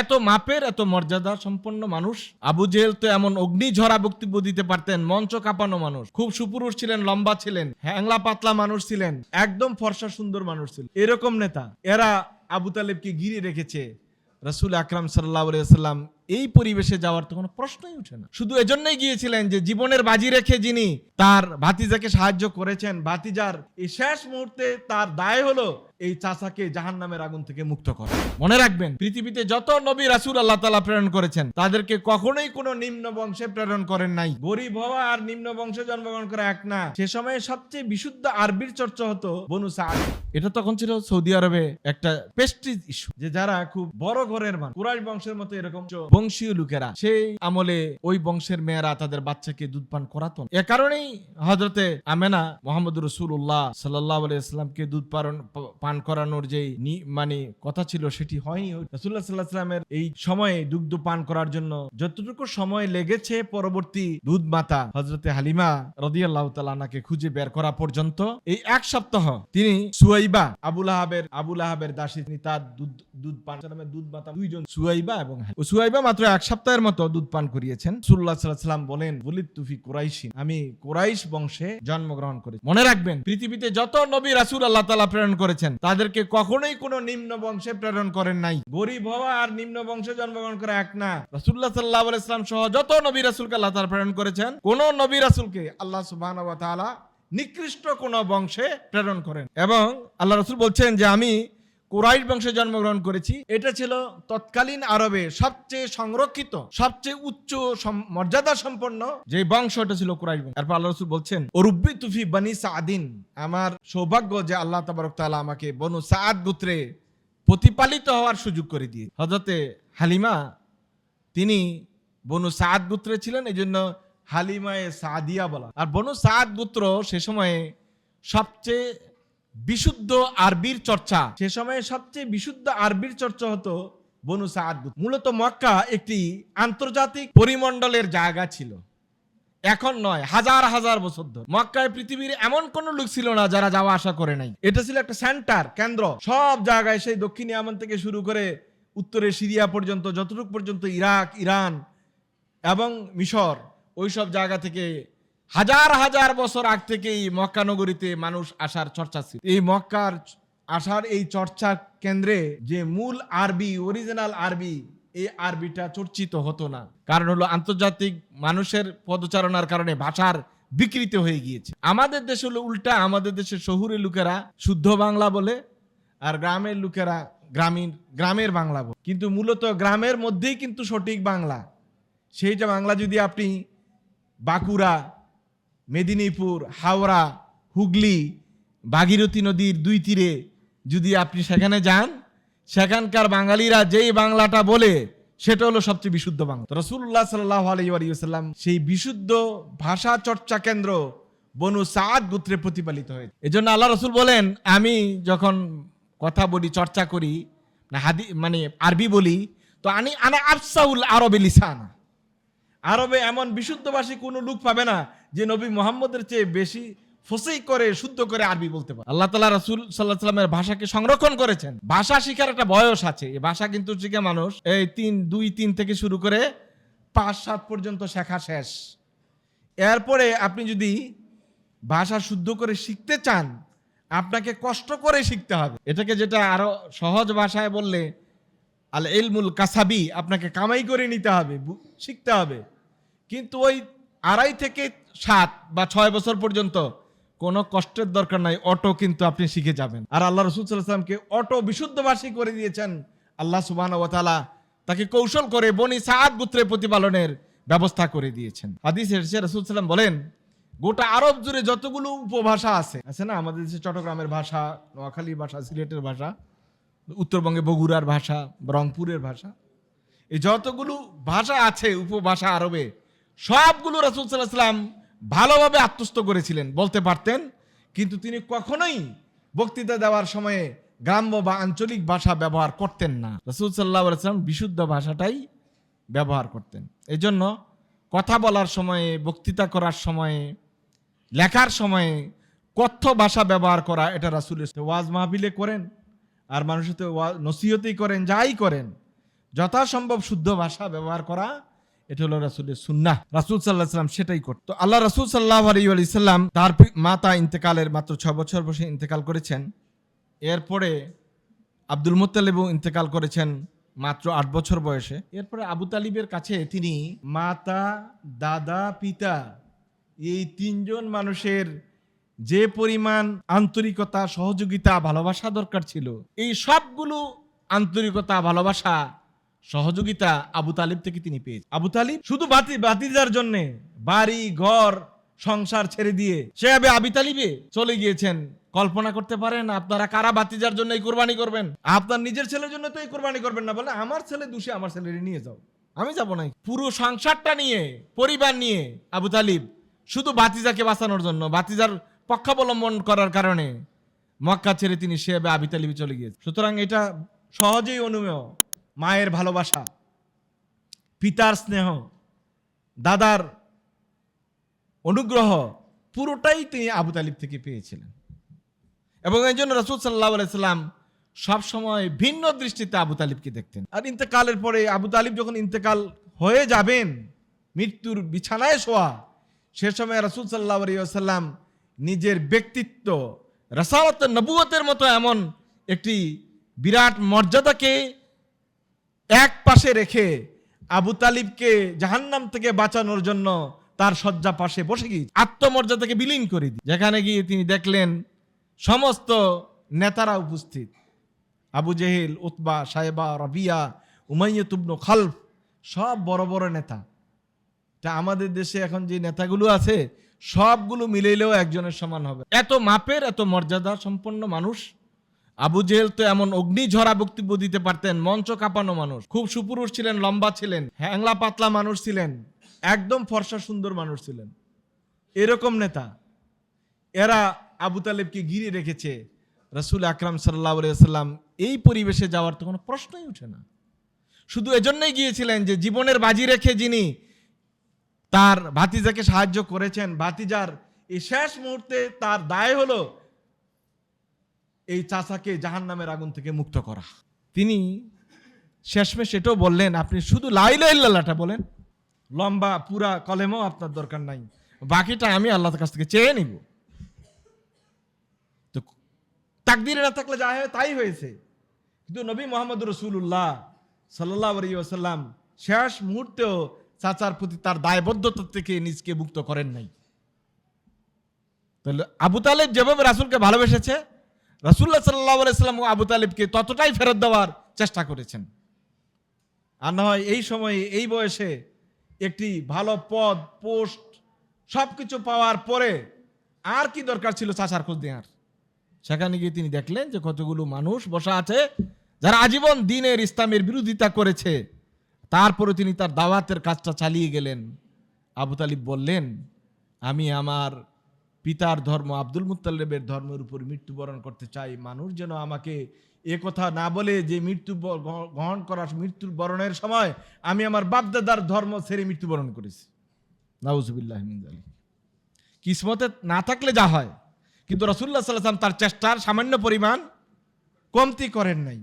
এত মাপের, এত মর্যাদা সম্পন্ন মানুষ। আবু জেহেল তো এমন অগ্নিঝরা বক্তব্য দিতে পারতেন, মঞ্চ কাঁপানো মানুষ। খুব সুপুরুষ ছিলেন, লম্বা ছিলেন, হ্যাংলা পাতলা মানুষ ছিলেন, একদম ফর্সা সুন্দর মানুষ ছিল এরকম নেতা। এরা আবু তালেবকে ঘিরে রেখেছে। রসুল আকরাম সাল্লাহ সাল্লাম এই পরিবেশে যাওয়ার তো কোনো প্রশ্নই উঠে না। শুধু এজন্যই গিয়েছিলেন যে জীবনের বাজি রেখে যিনি তার ভাতিজাকে সাহায্য করেছেন, ভাতিজার এই শেষ মুহূর্তে তার দায় হলো এই চাচাকে জাহান নামের আগুন থেকে মুক্ত করা। মনে রাখবেন, পৃথিবীতে যত নবী রাসুল আল্লাহ তালা প্রেরণ করেছেন, তাদেরকে কখনোই কোনো নিম্ন বংশে প্রেরণ করেন নাই। গরিব হওয়া আর নিম্ন বংশে জন্মগ্রহণ করা এক না। সে সময়ে সবচেয়ে বিশুদ্ধ আরবির চর্চা হতো বনু সাদ এটা তখন ছিল সৌদি আরবে একটা পেস্টিজ ইস্যু যে যারা খুব বড় ঘরের মানুষ, কুরাইশ বংশের মতো এরকম বংশীয় লোকেরা সেই আমলে ওই বংশের মেয়েরা তাদের বাচ্চাকে দুধ পান করাতো এ কারণেই হজরতে আমেনা মোহাম্মদ রসুল্লাহ সাল্লাহ ইসলামকে দুধ পান পান করানোর যে মানে কথা ছিল সেটি হয়নি। রসুল্লাহ সাল্লাহ সাল্লামের এই সময়ে দুগ্ধ পান করার জন্য যতটুকু সময় লেগেছে পরবর্তী দুধ মাতা হজরতে হালিমা রদিয়াল্লাহ তালাকে খুঁজে বের করা পর্যন্ত এই এক সপ্তাহ তিনি সুয়াইবা, আবুল আহাবের আবুল আহাবের দাসী, তিনি তার দুধ দুধ পান দুধ মাতা দুইজন, সুয়াইবা এবং সুয়াইবা মাত্র এক সপ্তাহের মতো দুধ পান করিয়েছেন। সুল্লাহ সাল্লাম বলেন বলিত তুফি কোরাইশি। আমি কোরাইশ বংশে জন্মগ্রহণ করি মনে রাখবেন, পৃথিবীতে যত নবী রাসূল আল্লাহ তাআলা প্রেরণ করেছেন, তাদেরকে কখনোই কোনো নিম্ন বংশে প্রেরণ করেন নাই। গরিব হওয়া আর নিম্ন বংশে জন্মগ্রহণ করা এক না। রাসূলুল্লাহ সাল্লাল্লাহু আলাইহি সাল্লাম সহ যত নবী রাসূলকে আল্লাহ তাআলা প্রেরণ করেছেন, কোন নবী রাসূলকে আল্লাহ তাআলা নিকৃষ্ট কোন বংশে প্রেরণ করেন। এবং আল্লাহ রসুল বলছেন যে, আমি কুরাইশ বংশে জন্মগ্রহণ করেছি। এটা ছিল তৎকালীন আরবে সবচেয়ে সংরক্ষিত, সবচেয়ে উচ্চ মর্যাদা সম্পন্ন যে বংশটা ছিল কুরাইশ বংশ। তারপর আল্লাহ রসুল বলছেন ওরুব্বি তুফি বানি সাদিন আমার সৌভাগ্য যে আল্লাহ তাবারক তাআলা আমাকে বনু সাদ গোত্রে প্রতিপালিত হওয়ার সুযোগ করে দিয়ে। হজরতে হালিমা, তিনি বনু সাদ গোত্রে ছিলেন এই জন্য হালিমায়ে সাদিয়া বলা। আর বনু সাদ গোত্র সে সময়ে সবচেয়ে বিশুদ্ধ আরবির চর্চা। সে সময়ে সবচেয়ে বিশুদ্ধ আরবির চর্চা হতো বনু সাদ মূলত মক্কা একটি আন্তর্জাতিক পরিমণ্ডলের জায়গা ছিল। এখন নয়, হাজার হাজার বছর ধরে। মক্কায় পৃথিবীর এমন কোন লোক ছিল না যারা যাওয়া আসা করে নাই। এটা ছিল একটা সেন্টার, কেন্দ্র। সব জায়গায় সেই দক্ষিণ ইয়ামান থেকে শুরু করে উত্তরে সিরিয়া পর্যন্ত, যতটুকু পর্যন্ত ইরাক, ইরান এবং মিশর ওই সব জায়গা থেকে হাজার হাজার বছর আগ থেকেই মক্কা নগরীতে মানুষ আসার চর্চা ছিল। এই মক্কার আসার এই চর্চার কেন্দ্রে যে মূল আরবি অরিজিনাল আরবি, এই আরবিটা চর্চিত হতো না। কারণ হলো আন্তর্জাতিক মানুষের পদচারণার কারণে ভাষার বিকৃত হয়ে গিয়েছে। আমাদের দেশে হলো উল্টা, আমাদের দেশের শহুরে লোকেরা শুদ্ধ বাংলা বলে আর গ্রামের লোকেরা গ্রামীণ, গ্রামের বাংলা বলে। কিন্তু মূলত গ্রামের মধ্যেই কিন্তু সঠিক বাংলা। সেইটা বাংলা যদি আপনি বাঁকুড়া মেদিনীপুর, হাওড়া, হুগলি, ভাগীরথী নদীর দুই তীরে যদি আপনি সেখানে যান, সেখানকার বাঙালিরা যেই বাংলাটা বলে, সেটা হলো সবচেয়ে বিশুদ্ধ বাংলা। রসুল্লাহ সাল্লাহ আলাইসাল্লাম সেই বিশুদ্ধ ভাষা চর্চা কেন্দ্র বনু সাদ গোত্রে প্রতিপালিত হয়েছে। এজন্য আল্লাহ রসুল বলেন, আমি যখন কথা বলি, চর্চা করি না হাদি মানে আরবি বলি, তো আনি আনা আফসাউল আরবে লিসানা। আরবে এমন বিশুদ্ধভাষী কোনো লোক পাবে না যে নবী মোহাম্মদের চেয়ে বেশি ফসেই করে, শুদ্ধ করে আরবি বলতে পারে। আল্লাহ তালা রসুল সাল্লাহ সাল্লামের ভাষাকে সংরক্ষণ করেছেন। ভাষা শিখার একটা বয়স আছে। এই ভাষা কিন্তু শিখে মানুষ এই তিন, দুই, তিন থেকে শুরু করে পাঁচ, সাত পর্যন্ত শেখা শেষ। এরপরে আপনি যদি ভাষা শুদ্ধ করে শিখতে চান, আপনাকে কষ্ট করে শিখতে হবে। এটাকে যেটা আরও সহজ ভাষায় বললে আল এলমুল কাসাবি, আপনাকে কামাই করে নিতে হবে, শিখতে হবে। কিন্তু ওই আড়াই থেকে সাত বা ছয় বছর পর্যন্ত কোনো কষ্টের দরকার নাই, অটো কিন্তু আপনি শিখে যাবেন। আর আল্লাহ রসুল অটো বিশুদ্ধভাষী করে দিয়েছেন। আল্লাহ সুবাহ ওয়াতালা তাকে কৌশল করে বনি সাদ গোত্রে প্রতিপালনের ব্যবস্থা করে দিয়েছেন। হাদিসে এসে রসুল সাল্লাম বলেন, গোটা আরব জুড়ে যতগুলো উপভাষা আছে আছে না? আমাদের দেশে চট্টগ্রামের ভাষা, নোয়াখালীর ভাষা, সিলেটের ভাষা, উত্তরবঙ্গে বগুড়ার ভাষা, রংপুরের ভাষা, এই যতগুলো ভাষা আছে, উপভাষা আরবে সবগুলো রাসুল সাল্লাহ সাল্লাম ভালোভাবে আত্মস্থ করেছিলেন, বলতে পারতেন। কিন্তু তিনি কখনোই বক্তৃতা দেওয়ার সময়ে গ্রাম্য বা আঞ্চলিক ভাষা ব্যবহার করতেন না। রসুল সাল্লাহ সাল্লাম বিশুদ্ধ ভাষাটাই ব্যবহার করতেন। এই জন্য কথা বলার সময়ে, বক্তৃতা করার সময়ে, লেখার সময়ে কথ্য ভাষা ব্যবহার করা, এটা রাসুলের ওয়াজ মাহবিলে করেন, আর মানুষের তো নসিহতেই করেন, যাই করেন, যথাসম্ভব শুদ্ধ ভাষা ব্যবহার করা এটা হলো রাসুলের সুন্নাহ। রাসুল সাল্লাহ সাল্লাম সেটাই করত। আল্লাহ রাসুল সাল্লাহ আলী আলি সাল্লাম তার মাতা ইন্তেকালের মাত্র ছ বছর বসে ইন্তেকাল করেছেন। এরপরে আব্দুল মুত্তালিবও ইন্তেকাল করেছেন মাত্র আট বছর বয়সে। এরপরে আবু তালিবের কাছে তিনি মাতা, দাদা, পিতা এই তিনজন মানুষের যে পরিমাণ আন্তরিকতা, সহযোগিতা, ভালোবাসা দরকার ছিল, এই সবগুলো আন্তরিকতা, ভালোবাসা সহযোগিতা আবু তালিব থেকে তিনি পেয়েছেন। আবু তালিব শুধু বাতি বাতিজার জন্য বাড়ি, ঘর, সংসার ছেড়ে দিয়ে সে আবে আবি তালিবে চলে গিয়েছেন। কল্পনা করতে পারেন, আপনারা কারা বাতিজার জন্য এই কোরবানি করবেন? আপনার নিজের ছেলের জন্য তো এই কোরবানি করবেন না, বলে আমার ছেলে দোষে, আমার ছেলের নিয়ে যাও। আমি যাব না। পুরো সংসারটা নিয়ে, পরিবার নিয়ে আবু তালিব শুধু বাতিজাকে বাঁচানোর জন্য, বাতিজার পক্ষাবলম্বন করার কারণে মক্কা ছেড়ে তিনি শেবে আবি তালিবি চলে গিয়েছে সুতরাং এটা সহজেই অনুমেয়। মায়ের ভালোবাসা, পিতার স্নেহ, দাদার অনুগ্রহ, পুরোটাই তিনি আবু তালিব থেকে পেয়েছিলেন। এবং এই জন্য রসুল সাল্লাহ সাল্লাম সবসময় ভিন্ন দৃষ্টিতে আবু তালিবকে দেখতেন। আর ইন্তেকালের পরে আবু তালিব যখন ইন্তেকাল হয়ে যাবেন, মৃত্যুর বিছানায় শোয়া, সে সময় রসুল সাল্লাহ সাল্লাম নিজের ব্যক্তিত্ব রসালত নবুয়তের মতো এমন একটি বিরাট মর্যাদাকে এক পাশে রেখে আবু তালিবকে জাহান্নাম থেকে বাঁচানোর জন্য তার শয্যা পাশে বসে গিয়ে আত্মমর্যাদাকে বিলীন করে দিয়ে যেখানে গিয়ে তিনি দেখলেন সমস্ত নেতারা উপস্থিত। আবু জেহেল, উতবা সাহেবা রবিয়া, উমাইয়া তুবনু খালফ, সব বড় বড় নেতা। তা আমাদের দেশে এখন যে নেতাগুলো আছে, সবগুলো মিলেলেও একজনের সমান হবে। এত মাপের, এত মর্যাদা সম্পন্ন মানুষ আবু জেহেল তো এমন অগ্নিঝরা বক্তব্য দিতে পারতেন, মঞ্চ কাঁপানো মানুষ। খুব সুপুরুষ ছিলেন, লম্বা ছিলেন, হ্যাংলা পাতলা মানুষ ছিলেন, একদম ফর্সা সুন্দর মানুষ ছিলেন। এরকম নেতা। এরা আবু তালেবকে ঘিরে রেখেছে। রসুল আকরাম সাল্লাহ সাল্লাম এই পরিবেশে যাওয়ার তো কোনো প্রশ্নই ওঠে না। শুধু এজন্যই গিয়েছিলেন যে জীবনের বাজি রেখে যিনি তার ভাতিজাকে সাহায্য করেছেন, ভাতিজার এই শেষ মুহূর্তে তার দায় হলো এই চাচাকে জাহান নামের আগুন থেকে মুক্ত করা। তিনি শেষমেশ এটাও বললেন, আপনি শুধু লাইলাইল্লাহটা বলেন। লম্বা, পুরা কলেমও আপনার দরকার নাই। বাকিটা আমি আল্লাহর কাছ থেকে চেয়ে নিব। তো তাকদিরে না থাকলে যা হয় তাই হয়েছে। কিন্তু নবী মোহাম্মদ রসুল্লাহ সাল্লাহ আসাল্লাম শেষ মুহূর্তেও চাচার প্রতি তার দায়বদ্ধতা থেকে নিজকে মুক্ত করেন নাই। তাহলে আবু তালেব যেভাবে রাসুলকে ভালোবেসেছে রাসুল্লাহ সাল্লাহ সাল্লাম ও আবু তালেবকে ততটাই ফেরত দেওয়ার চেষ্টা করেছেন। আর না হয় এই সময়ে, এই বয়সে একটি ভালো পদ, পোস্ট সব কিছু পাওয়ার পরে আর কি দরকার ছিল চাচার খোঁজ দেওয়ার সেখানে গিয়ে তিনি দেখলেন যে কতগুলো মানুষ বসা আছে, যারা আজীবন দিনের ইসলামের বিরোধিতা করেছে। তারপরে তিনি তার দাওয়াতের কাজটা চালিয়ে গেলেন। আবু তালিব বললেন, আমি আমার পিতার ধর্ম, আব্দুল মুতাল্লেবের ধর্মের উপর মৃত্যুবরণ করতে চাই। মানুষ যেন আমাকে এ কথা না বলে যে মৃত্যু গ্রহণ করার মৃত্যুর বরণের সময় আমি আমার বাপদাদার ধর্ম ছেড়ে মৃত্যুবরণ করেছি। নাউজুবিল্লাহ কিসমতে না থাকলে যা হয়, কিন্তু রসুল্লাহ সাল্লাম তার চেষ্টার সামান্য পরিমাণ কমতি করেন নাই।